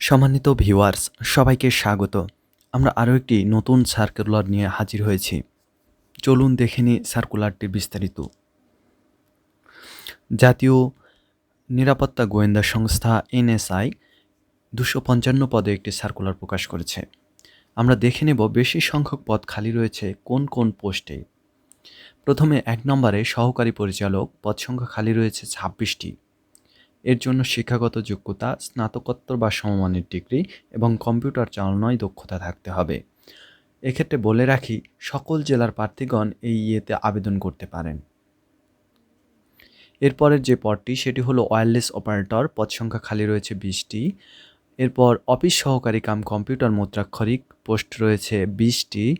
সম্মানিত ভিউয়ার্স, সবাইকে স্বাগত। আমরা আরও একটি নতুন সার্কুলার নিয়ে হাজির হয়েছি। চলুন দেখে নিই সার্কুলারটির বিস্তারিত। জাতীয় নিরাপত্তা গোয়েন্দা সংস্থা এনএসআই দুশো পঞ্চান্ন পদে একটি সার্কুলার প্রকাশ করেছে। আমরা দেখে নেব বেশি সংখ্যক পদ খালি রয়েছে কোন কোন পোস্টে। প্রথমে এক নম্বরে সহকারী পরিচালক, পদ সংখ্যা খালি রয়েছে ছাব্বিশটি। এর জন্য শিক্ষাগত যোগ্যতা, স্নাতকোত্তর বা সমমানের ডিগ্রি এবং কম্পিউটার চালানোয় দক্ষতা থাকতে হবে। এক্ষেত্রে বলে রাখি, সকল জেলার প্রার্থীগণ এই ইয়েতে আবেদন করতে পারেন। এরপরের যে পদটি, সেটি হলো ওয়্যারলেস অপারেটর, পদ সংখ্যা খালি রয়েছে বিশটি। এরপর অফিস সহকারী কাম কম্পিউটার মুদ্রাক্ষরিক পোস্ট রয়েছে বিশটি।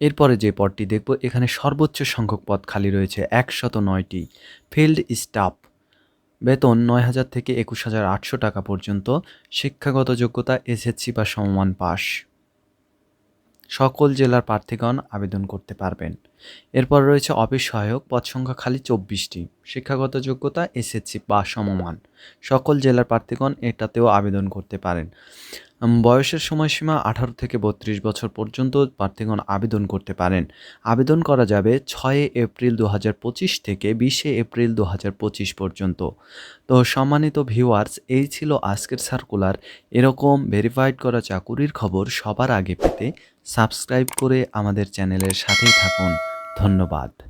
এরপরে যে পদটি দেখব, এখানে সর্বোচ্চ সংখ্যক পদ খালি রয়েছে, একশত নয়টি। ফিল্ড স্টাফ, বেতন নয় হাজার থেকে একুশ হাজার আটশো টাকা পর্যন্ত, শিক্ষাগত যোগ্যতা, এসএসসি বা সমমান পাস। সকল জেলার প্রার্থীগণ আবেদন করতে পারবেন। এরপর রয়েছে অফিস সহায়ক, পদ সংখ্যা খালি চব্বিশটি, শিক্ষাগত যোগ্যতা, এসএসসি বা সমমান। সকল জেলার প্রার্থীগণ এটাতেও আবেদন করতে পারেন। বয়সের সময়সীমা আঠারো থেকে বত্রিশ বছর পর্যন্ত প্রার্থীগণ আবেদন করতে পারেন। আবেদন করা যাবে ছয় এপ্রিল দু হাজার পঁচিশ থেকে বিশে এপ্রিল দু হাজার পঁচিশ পর্যন্ত। তো সম্মানিত ভিউয়ার্স, এই ছিল আজকের সার্কুলার। এরকম ভেরিফাইড করা চাকুরির খবর সবার আগে পেতে সাবস্ক্রাইব করে আমাদের চ্যানেলের সাথেই থাকুন। ধন্যবাদ।